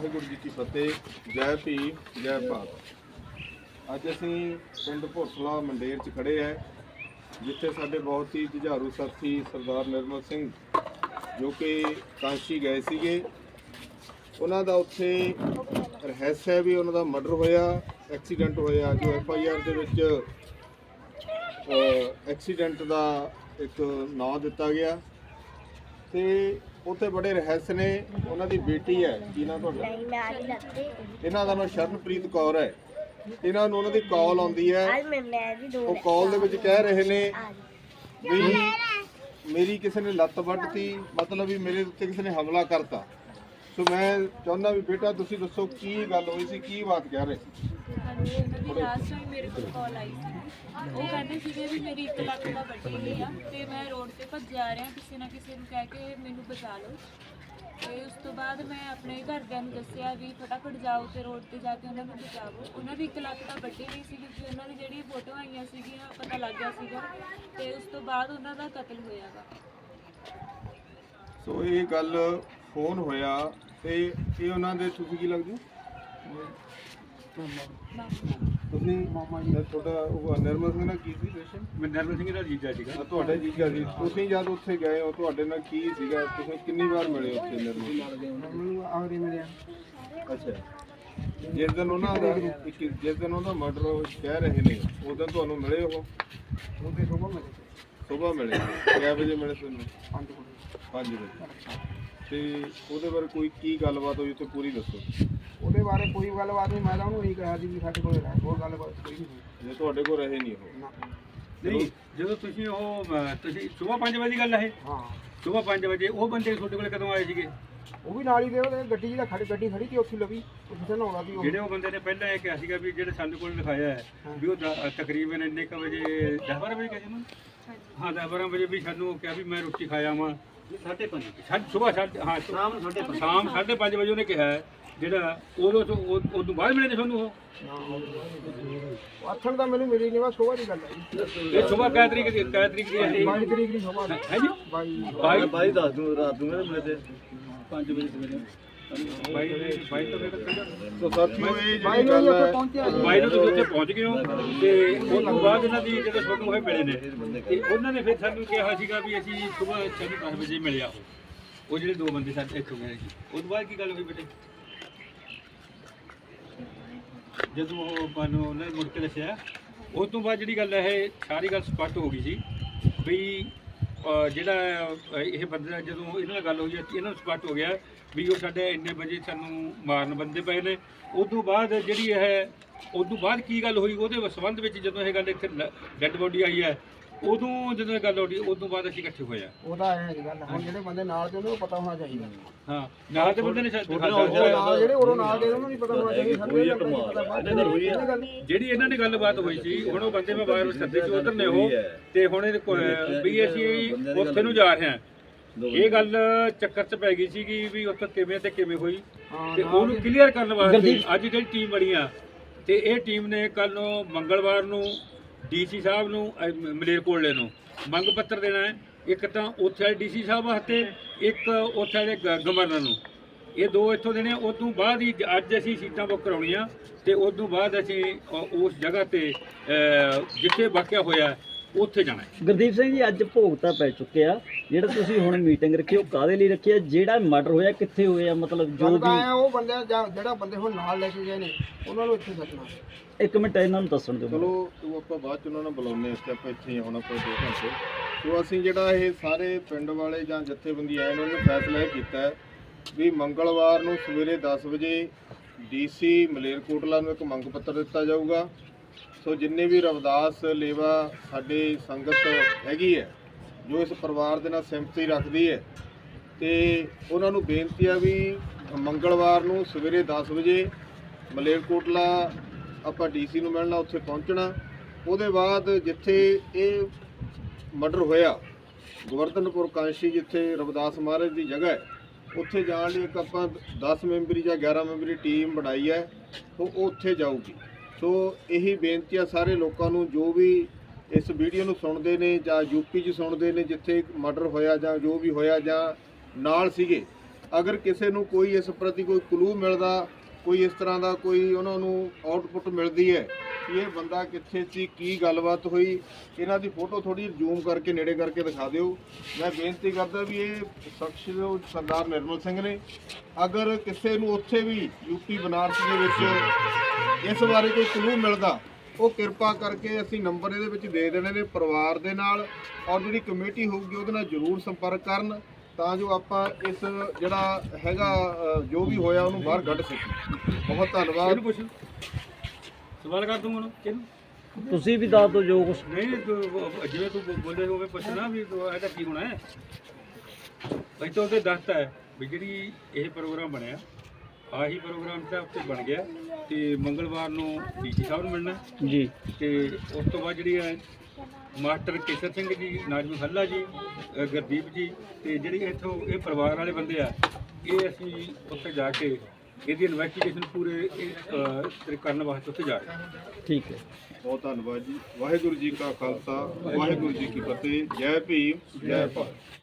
ਵਾਹਿਗੁਰੂ ਜੀ ਕੀ ਫਤਿਹ, ਜੈ ਭੀਮ, ਜੈ ਭਾਰਤ। ਅੱਜ ਅਸੀਂ ਪਿੰਡ ਭੋਸਲਾ ਮੰਡੇਰ 'ਚ ਖੜੇ ਹੈ, ਜਿੱਥੇ ਸਾਡੇ ਬਹੁਤ ਹੀ ਜੁਝਾਰੂ ਸਾਥੀ ਸਰਦਾਰ ਨਿਰਮਲ ਸਿੰਘ ਜੋ ਕਿ ਕਾਂਸ਼ੀ ਗਏ ਸੀਗੇ। ਉਹਨਾਂ ਦਾ ਉੱਥੇ ਰਹੱਸ ਹੈ ਵੀ ਉਹਨਾਂ ਦਾ ਮਰਡਰ ਹੋਇਆ, ਐਕਸੀਡੈਂਟ ਹੋਇਆ। ਜੋ ਐਫ ਆਈ ਆਰ ਦੇ ਵਿੱਚ ਐਕਸੀਡੈਂਟ ਦਾ ਇੱਕ ਨਾਂ ਦਿੱਤਾ ਗਿਆ। ਤੇ ਉੱਥੇ ਬੜੇ ਰਹੱਸ ਨੇ ਉਹਨਾਂ ਦੀ ਬੇਟੀ ਹੈ ਕੀ ਨਾਂ ਤੁਹਾਡਾ? ਨਹੀਂ ਮੈਂ ਅੱਜ ਲੱਗਦੇ ਇਹਨਾਂ ਦਾ ਨਾਮ ਸ਼ਰਨਪ੍ਰੀਤ ਕੌਰ ਹੈ। ਇਹਨਾਂ ਨੂੰ ਉਹਨਾਂ ਦੀ ਕਾਲ ਆਉਂਦੀ ਹੈ। ਅੱਜ ਮੈਂ ਮੈਂ ਵੀ ਦੋ ਉਹ ਕਾਲ ਦੇ ਵਿੱਚ ਕਹਿ ਰਹੇ ਨੇ ਵੀ ਮੇਰੀ ਕਿਸੇ ਨੇ ਲੱਤ ਵੱਢਤੀ ਮਤਲਬ ਵੀ ਮੇਰੇ ਉੱਤੇ ਕਿਸੇ ਨੇ ਹਮਲਾ ਕਰਤਾ। ਸੋ ਮੈਂ ਚਾਹੁੰਦਾ ਵੀ ਬੇਟਾ ਤੁਸੀਂ ਦੱਸੋ ਕੀ ਗੱਲ ਹੋਈ ਸੀ ਕੀ ਬਾਤ ਕਹਿ ਰਹੇ ਸੀ? ਹਾਂਜੀ ਉਹਨਾਂ ਦੀ ਲਾਸਟ ਟਾਈਮ ਮੇਰੇ ਕੋਲ ਕਾਲ ਆਈ ਸੀ। ਉਹ ਕਹਿੰਦੇ ਸੀਗੇ ਵੀ ਮੇਰੀ 1 ਲੱਖ ਦਾ ਵੱਡੀ ਹੋਈ ਆ ਤੇ ਮੈਂ ਰੋਡ ਤੇ ਭੱਜ ਜਾ ਰਿਹਾ ਕਿਸੇ ਨਾ ਕਿਸੇ ਨੂੰ ਕਹਿ ਕੇ ਮੈਨੂੰ ਬਚਾ ਲਓ। ਤੇ ਉਸ ਤੋਂ ਬਾਅਦ ਮੈਂ ਆਪਣੇ ਘਰਦਿਆਂ ਨੂੰ ਦੱਸਿਆ ਵੀ ਫਟਾਫਟ ਜਾਓ ਤੇ ਰੋਡ ਤੇ ਜਾ ਕੇ ਉਹਨਾਂ ਨੂੰ ਬਚਾਓ। ਉਹਨਾਂ ਦੀ 1 ਲੱਖ ਦਾ ਵੱਡੀ ਨਹੀਂ ਸੀ ਕਿਉਂਕਿ ਉਹਨਾਂ ਦੀ ਜਿਹੜੀ ਫੋਟੋ ਆਈਆਂ ਸੀਗੀਆਂ ਪਤਾ ਲੱਗ ਗਿਆ ਸੀਗਾ ਤੇ ਉਸ ਤੋਂ ਬਾਅਦ ਉਹਨਾਂ ਦਾ ਕਤਲ ਹੋਇਆਗਾ ਸੋ ਇਹ ਗੱਲ ਫੋਨ ਹੋਇਆ ਤੇ ਇਹ ਉਹਨਾਂ ਦੇ ਤੁਸੀਂ ਕੀ ਲੱਗਦੇ ਹੋ? ਤੁਸੀਂ ਮਾਮਾ ਜੀ ਤੁਹਾਡਾ ਉਹ ਨਿਰਮਲ ਸਿੰਘ ਨਾਲ ਕੀ ਸੀ ਰਿਲੇਸ਼ਨ ਮੈਂ ਨਰਮਲ ਸਿੰਘ ਦਾ ਜੀਜਾ ਸੀਗਾ। ਤੁਹਾਡੇ ਜੀਜਾ ਜੀ। ਤੁਸੀਂ ਜਦ ਉੱਥੇ ਗਏ ਹੋ ਤੁਹਾਡੇ ਨਾਲ ਕੀ ਸੀਗਾ? ਤੁਸੀਂ ਕਿੰਨੀ ਵਾਰ ਮਿਲੇ ਉੱਥੇ ਨਿਰਮਲ? ਆਖਰੀ ਮੇਰੇ ਅੱਛਾ। ਜਿਸ ਦਿਨ ਉਹਨਾਂ ਦਾ ਇੱਕ- ਜਿਸ ਦਿਨ ਉਹਦਾ ਮਰਡਰ ਕਹਿ ਰਹੇ ਨੇ ਉਸ ਦਿਨ ਤੁਹਾਨੂੰ ਮਿਲੇ ਉਹ? ਉਹਦੇ ਸੋਭਾ ਮੇਰੇ ਸਵੇਰ ਮਿਲੇ। ਕਿੰਨੇ ਵਜੇ ਮਿਲੇ ਤੁਹਾਨੂੰ? ਪੰਜ ਕੋਲ 5 ਵਜੇ। ਤੇ ਉਹਦੇ ਬਾਰੇ ਕੋਈ ਕੀ ਗੱਲਬਾਤ ਹੋਈ ਉੱਥੇ ਪੂਰੀ ਦੱਸੋ। ਉਹਦੇ ਬਾਰੇ ਕੋਈ ਗੱਲਬਾਤ ਨਹੀਂ ਮੈਂ ਤਾਂ ਉਹਨੂੰ ਇਹੀ ਕਿਹਾ ਸੀ ਵੀ ਸਾਡੇ ਕੋਲ ਰਹਿ ਹੋਰ ਗੱਲਬਾਤ ਕੋਈ ਨਹੀਂ ਹੋਈ। ਜੇ ਤੁਹਾਡੇ ਕੋਲ ਰਹੇ ਨਹੀਂ ਉਹ। ਨਾ। ਨਹੀਂ ਜਦੋਂ ਤੁਸੀਂ ਉਹ ਅਹ, ਤੁਸੀਂ ਸਵੇਰ 5 ਵਜੇ ਦੀ ਗੱਲ ਹੈ ਹਾਂ। ਸਵੇਰ 5 ਵਜੇ ਉਹ ਬੰਦੇ ਤੁਹਾਡੇ ਕੋਲ ਕਦੋਂ ਆਏ ਸੀਗੇ? ਉਹ ਵੀ ਨਾਲ ਹੀ ਦੇ ਉਹਦੇ ਗੱਡੀ ਜਿਹੜਾ ਖੜੀ ਗੱਡੀ ਖੜੀ ਸੀ ਉੱਥੇ ਲਵੀ ਉਹ ਕਿਸੇ ਨਾਲ ਆਉਂਦਾ ਸੀ ਉਹ। ਜਿਹੜੇ ਉਹ ਬੰਦੇ ਨੇ ਪਹਿਲਾਂ ਇਹ ਕਿਹਾ ਸੀਗਾ ਵੀ ਜਿਹੜੇ ਸਾਡੇ ਕੋਲ ਲਿਖਾਇਆ ਹੈ ਵੀ ਉਹ ਦ- ਤਕਰੀਬਨ ਇੰਨੇ ਕੁ ਵਜੇ 10 12 ਵਜੇ ਕਹੇ ਨੂੰ? ਹਾਂ 10 12 ਵਜੇ ਵੀ ਸਾਨੂੰ ਕਿਹਾ ਵੀ ਮੈਂ ਰੋਟੀ ਖਾਇਆ ਵਾਂ 5:30 ਸਵੇਰ ਸਾਢੇ ਹਾਂ ਸ਼ਾਮ 5:30 ਸ਼ਾਮ 5:30 ਵਜੇ ਉਹਨੇ ਕਿਹਾ ਹੈ, ਜਿਹੜਾ ਉਦੋਂ ਤੋਂ ਉਹ- ਉਦੋਂ ਬਾਅਦ ਮਿਲੇ ਨੇ ਤੁਹਾਨੂੰ ਉਹ? ਆਥਣ ਦਾ ਮੈਨੂੰ ਮਿਲੀ ਨਹੀਂ ਬਸ ਸੋਭਾ ਦੀ ਗੱਲ ਹੈ ਜੀ। ਇਹ ਸਵੇਰ ਕੈ ਤਰੀਕ ਦੀ ਕੈ ਤਰੀਕ ਦੀ ਹੈ? 22 ਤਰੀਕ ਦੀ ਦੀ। ਹੈ ਜੀ? 22 ਬਾਈ ਦੱਸ ਦੂੰ ਰਾਤ ਨੂੰ ਮੇਰੇ ਤੇ। 5 ਵਜੇ ਸਵੇਰੇ। ਸੋ ਸਾਥੀਓ ਇਹ ਜਿਹੜੀ ਗੱਲ ਹੈ ਬਾਈ ਨੂੰ ਤੁਸੀਂ ਉੱਥੇ ਪਹੁੰਚ ਗਏ ਹੋ ਤੇ ਉਸ ਤੋਂ ਬਾਅਦ ਇਹਨਾਂ ਦੀ ਜਿਹੜੇ ਤੁਹਾਨੂੰ ਹੋਏ ਮਿਲੇ ਨੇ ਤੇ ਉਹਨਾਂ ਨੇ ਫਿਰ ਸਾਨੂੰ ਕਿਹਾ ਸੀਗਾ ਵੀ ਅਸੀਂ ਸਵੇਰ 10 ਵਜੇ ਮਿਲਿਆ ਉਹ ਉਹ ਜਿਹੜੇ ਦੋ ਬੰਦੇ ਸਾਡੇ ਇੱਥੋਂ ਗਏ ਸੀ ਉਸ ਤੋਂ ਬਾਅਦ ਕੀ ਗੱਲ ਹੋਈ ਬੇਟੇ ਜਦੋਂ ਉਹ ਸਾਨੂੰ ਉਹਨਾਂ ਮੁੜ ਕੇ ਦੱਸਿਆ ਉਸ ਤੋਂ ਬਾਅਦ ਜਿਹੜੀ ਗੱਲ ਹੈ ਇਹ ਸਾਰੀ ਗੱਲ ਸਪਸ਼ਟ ਹੋ ਗਈ ਸੀ ਵੀ ਜਿਹੜਾ ਇਹ ਬੰਦੇ ਦਾ ਜਦੋਂ ਇਹਨਾਂ ਨਾਲ ਗੱਲ ਹੋਈ ਹੈ, ਇਹਨਾਂ ਨੂੰ ਸਪੱਟ ਹੋ ਗਿਆ ਵੀ ਉਹ ਸਾਡੇ ਇੰਨੇ ਵਜੇ ਸਾਨੂੰ ਮਾਰਨ ਬੰਦੇ ਪਏ ਨੇ। ਉਸ ਤੋਂ ਬਾਅਦ ਜਿਹੜੀ ਇਹ ਉਸ ਤੋਂ ਬਾਅਦ ਕੀ ਗੱਲ ਹੋਈ ਉਹਦੇ ਸੰਬੰਧ ਵਿੱਚ ਜਦੋਂ ਇਹ ਗੱਲ ਇੱਥੇ ਡੈੱਡ ਬੋਡੀ ਆਈ ਹੈ ਉਦੋਂ ਜਦੋਂ ਇਹ ਗੱਲ ਹੋਈ ਤੋਂ ਬਾਅਦ ਅਸੀਂ ਇਕੱਠੇ ਹੋਏ ਆ। ਉਹਦਾ ਐ ਗੱਲ ਹੁਣ ਜਿਹੜੇ ਬੰਦੇ ਨਾਲ ਦੇ ਉਹਨਾਂ ਪਤਾ ਹੋਣਾ ਚਾਹੀਦਾ। ਹਾਂ ਨਾਲ ਦੇ ਬੰਦੇ ਨੇ ਸ਼ਾਇਦ ਉਹ ਨਾਲ ਜਿਹੜੇ ਉਰੋਂ ਨਾਲ ਦੇ ਉਹਨਾਂ ਨੂੰ ਨਹੀਂ ਪਤਾ ਹੋਣਾ ਚਾਹੀਦਾ ਸਾਨੂੰ ਇਹ ਪਤਾ ਬਾਅਦ ਜਿਹੜੀ ਇਹਨਾਂ ਦੀ ਗੱਲਬਾਤ ਹੋਈ ਸੀ ਹੁਣ ਉਹ ਬੰਦੇ ਮੈਂ ਬਾਹਰ ਸੱਦੇ ਸੀ ਉਧਰ ਨੇ ਉਹ ਤੇ ਹੁਣ ਇਹ ਕੋ- ਵੀ ਅਸੀਂ ਉੱਥੇ ਨੂੰ ਜਾ ਰਹੇ ਹਾਂ। ਇਹ ਗੱਲ ਚੱਕਰ 'ਚ ਪੈ ਗਈ ਸੀਗੀ ਵੀ ਉੱਥੇ ਕਿਵੇਂ ਤੇ ਕਿਵੇਂ ਹੋਈ। ਤੇ ਉਹਨੂੰ ਕਲੀਅਰ ਕਰਨ ਵਾਸਤੇ ਅੱਜ ਜਿਹੜੀ ਟੀਮ ਬਣੀ ਆ ਤੇ ਇਹ ਟੀਮ ਨੇ ਕੱਲ ਨੂੰ ਮੰਗਲਵਾਰ ਨੂੰ ਡੀਸੀ ਸਾਹਿਬ ਨੂੰ ਅਹ, ਮਲੇਰਕੋਟਲੇ ਨੂੰ ਮੰਗ ਪੱਤਰ ਦੇਣਾ ਹੈ। ਇੱਕ ਤਾਂ ਉੱਥੇ ਵਾਲੇ ਡੀਸੀ ਸਾਹਿਬ ਵਾਸਤੇ ਇੱਕ ਉੱਥੇ ਵਾਲੇ ਗ- ਗਵਰਨਰ ਨੂੰ। ਇਹ ਦੋ ਇੱਥੋਂ ਦੇ ਨੇ ਉਸ ਤੋਂ ਬਾਅਦ ਹੀ ਅੱਜ ਅਸੀਂ ਸੀਟਾਂ ਬੁੱਕ ਕਰਾਉਣੀਆਂ ਤੇ ਉਸ ਤੋਂ ਬਾਅਦ ਅਸੀਂ ਅ, ਉਸ ਜਗ੍ਹਾ ਤੇ ਅ, ਜਿੱਥੇ ਵਾਕਿਆ ਹੋਇਆ ਉੱਥੇ ਜਾਣਾ ਹੈ। ਗੁਰਦੀਪ ਸਿੰਘ ਜੀ ਅੱਜ ਭੋਗ ਤਾਂ ਪੈ ਚੁੱਕਿਆ। ਜਿਹੜਾ ਤੁਸੀਂ ਹੁਣ ਮੀਟਿੰਗ ਰੱਖੀ ਉਹ ਕਾਦੇ ਲਈ ਰੱਖੀ ਹੈ? ਜਿਹੜਾ ਮਰਡਰ ਹੋਇਆ ਕਿੱਥੇ ਹੋਇਆ? ਮਤਲਬ ਜੋ ਵੀ ਤਾਂ ਐਂ ਆ, ਉਹ ਬੰਦੇ ਜਾਂ- ਜਿਹੜਾ ਬੰਦੇ ਹੁਣ ਨਾਲ ਲੈ ਕੇ ਗਏ ਨੇ ਉਹਨਾਂ ਨੂੰ ਇੱਥੇ ਸੱਦਣਾ। ਇੱਕ ਮਿੰਟ ਇਹਨਾਂ ਨੂੰ ਦੱਸਣ ਦਿਓ। ਚਲੋ ਉਹ ਆਪਾਂ ਬਾਅਦ ਚ ਉਹਨਾਂ ਨੂੰ ਬੁਲਾਉਂਦੇ ਤੇ ਆਪਾਂ ਇੱਥੇ ਹੀ ਆਉਣਾ ਕੋਈ ਦੋ ਘੰਟੇ। ਸੋ ਅਸੀਂ ਜਿਹੜਾ ਇਹ ਸਾਰੇ ਪਿੰਡ ਵਾਲੇ ਜਾਂ ਜਥੇਬੰਦੀ ਆਏ ਨੇ ਉਹਨਾਂ ਨੇ ਫੈਸਲਾ ਇਹ ਕੀਤਾ ਹੈ ਵੀ ਮੰਗਲਵਾਰ ਨੂੰ ਸਵੇਰੇ 10 ਵਜੇ ਡੀਸੀ ਮਲੇਰਕੋਟਲਾ ਨੂੰ ਇੱਕ ਮੰਗ ਪੱਤਰ ਦਿੱਤਾ ਜਾਊਗਾ। ਸੋ ਜਿੰਨੇ ਵੀ ਰਵਦਾਸ ਲੇਵਾ ਸਾਡੇ ਸੰਗਤ ਹੈਗੀ ਹੈ, ਜੋ ਇਸ ਪਰਿਵਾਰ ਦੇ ਨਾਲ ਸਿੰਪਥੀ ਰੱਖਦੀ ਹੈ, ਤੇ ਉਹਨਾਂ ਨੂੰ ਬੇਨਤੀ ਆ ਵੀ ਮੰਗਲਵਾਰ ਨੂੰ ਸਵੇਰੇ 10 ਵਜੇ ਮਲੇਰਕੋਟਲਾ ਆਪਾਂ ਡੀਸੀ ਨੂੰ ਮਿਲਣਾ, ਉੱਥੇ ਪਹੁੰਚਣਾ। ਉਹਦੇ ਬਾਅਦ ਜਿੱਥੇ ਇਹ ਮਰਡਰ ਹੋਇਆ, ਗੋਵਰਧਨਪੁਰ ਕਾਂਸ਼ੀ ਜਿੱਥੇ ਰਵਦਾਸ ਮਹਾਰਾਜ ਦੀ ਜਗ੍ਹਾ ਹੈ, ਉੱਥੇ ਜਾਣ ਲਈ ਇੱਕ ਆਪਾਂ 10 ਮੈਂਬਰੀ ਜਾਂ 11 ਮੈਂਬਰੀ ਟੀਮ ਬਣਾਈ ਹੈ, ਉਹ ਉੱਥੇ ਜਾਊਗੀ। ਸੋ ਇਹੀ ਬੇਨਤੀ ਆ ਸਾਰੇ ਲੋਕਾਂ ਨੂੰ, ਜੋ ਵੀ ਇਸ ਵੀਡੀਓ ਨੂੰ ਸੁਣਦੇ ਨੇ ਜਾਂ ਯੂਪੀ 'ਚ ਸੁਣਦੇ ਨੇ, ਜਿੱਥੇ ਮਰਡਰ ਹੋਇਆ ਜਾਂ ਜੋ ਵੀ ਹੋਇਆ ਜਾਂ ਨਾਲ ਸੀਗੇ, ਅਗਰ ਕਿਸੇ ਨੂੰ ਕੋਈ ਇਸ ਪ੍ਰਤੀ ਕੋਈ ਕਲੂ ਮਿਲਦਾ, ਕੋਈ ਇਸ ਤਰ੍ਹਾਂ ਦਾ ਕੋਈ ਉਹਨਾਂ ਨੂੰ ਆਊਟਪੁੱਟ ਮਿਲਦੀ ਹੈ ਕਿ ਇਹ ਬੰਦਾ ਕਿੱਥੇ ਸੀ, ਕੀ ਗੱਲਬਾਤ ਹੋਈ, ਇਹਨਾਂ ਦੀ ਫੋਟੋ ਥੋੜੀ ਜ਼ੂਮ ਕਰਕੇ, ਨੇੜੇ ਕਰਕੇ ਦਿਖਾ ਦਿਓ। ਮੈਂ ਬੇਨਤੀ ਕਰਦਾ ਵੀ ਇਹ ਸ਼ਖਸ ਜੋ ਸਰਦਾਰ ਨਿਰਮਲ ਸਿੰਘ ਨੇ, ਅਗਰ ਕਿਸੇ ਨੂੰ ਉੱਥੇ ਵੀ ਯੂਪੀ ਬਨਾਰਸ ਦੇ ਵਿੱਚ ਇਸ ਬਾਰੇ ਕੋਈ ਕਲੂ ਮਿਲਦਾ, ਉਹ ਕਿਰਪਾ ਕਰਕੇ ਅਸੀਂ ਨੰਬਰ ਇਹਦੇ ਵਿੱਚ ਦੇ ਦੇਣੇ ਨੇ ਪਰਿਵਾਰ ਦੇ ਨਾਲ, ਔਰ ਜਿਹੜੀ ਕਮੇਟੀ ਹੋਊਗੀ ਉਹਦੇ ਨਾਲ ਜ਼ਰੂਰ ਸੰਪਰਕ ਕਰਨ, ਤਾਂ ਜੋ ਆਪਾਂ ਇਸ ਜਿਹੜਾ ਹੈਗਾ ਜੋ ਵੀ ਹੋਇਆ ਉਹਨੂੰ ਬਾਹਰ ਕੱਢ ਸਕੀਏ। ਬਹੁਤ ਧੰਨਵਾਦ। ਇਹਨੂੰ ਸਵਾਲ ਕਰ ਦੂੰ ਹੁਣ ਕਿਹਨੂੰ? ਤੁਸੀਂ ਵੀ ਦੱਸ ਦਿਓ ਜੋ ਕੁਛ। ਨਹੀਂ ਤੂੰ- ਜਿਵੇਂ ਤੂੰ ਬੋਲੇ ਹੋਵੇ ਪੁੱਛਣਾ ਵੀ ਤੂੰ ਇਹਦਾ ਕੀ ਹੋਣਾ ਹੈ? ਅਸੀਂ ਤਾਂ ਉਹਦੇ ਦੱਸਤਾ ਹੈ ਵੀ ਜਿਹੜੀ ਇਹ ਪ੍ਰੋਗਰਾਮ ਬਣਿਆ ਆਹੀ ਪ੍ਰੋਗਰਾਮ ਤਾਂ ਉੱਤੇ ਬਣ ਗਿਆ ਤੇ ਮੰਗਲਵਾਰ ਨੂੰ ਡੀਜੀ ਸਾਹਿਬ ਨੂੰ ਮਿਲਣਾ ਜੀ। ਤੇ ਉਸ ਤੋਂ ਬਾਅਦ ਜਿਹੜੀ ਹੈ ਮਾਸਟਰ ਕੇਸਰ ਸਿੰਘ ਜੀ ਨਾਜਮ ਖੱਲਾ ਜੀ ਅ, ਗੁਰਦੀਪ ਜੀ ਤੇ ਜਿਹੜੀ ਇੱਥੋਂ ਇਹ ਪਰਿਵਾਰ ਵਾਲੇ ਬੰਦੇ ਆ ਇਹ ਅਸੀਂ ਉੱਥੇ ਜਾ ਕੇ ਇਹਦੀ ਇਨਵੈਸਟੀਗੇਸ਼ਨ ਪੂਰੇ ਇਹ, ਕਰਨ ਵਾਸਤੇ ਉੱਥੇ ਜਾ ਰਹੇ ਹਾਂ ਠੀਕ ਹੈ। ਬਹੁਤ ਧੰਨਵਾਦ ਜੀ। ਵਾਹਿਗੁਰੂ ਜੀ ਕਾ ਖਾਲਸਾ ਵਾਹਿਗੁਰੂ ਜੀ ਕੀ ਫਤਿਹ। ਜੈ ਭੀਮ ਜੈ ਭਾਰਤ।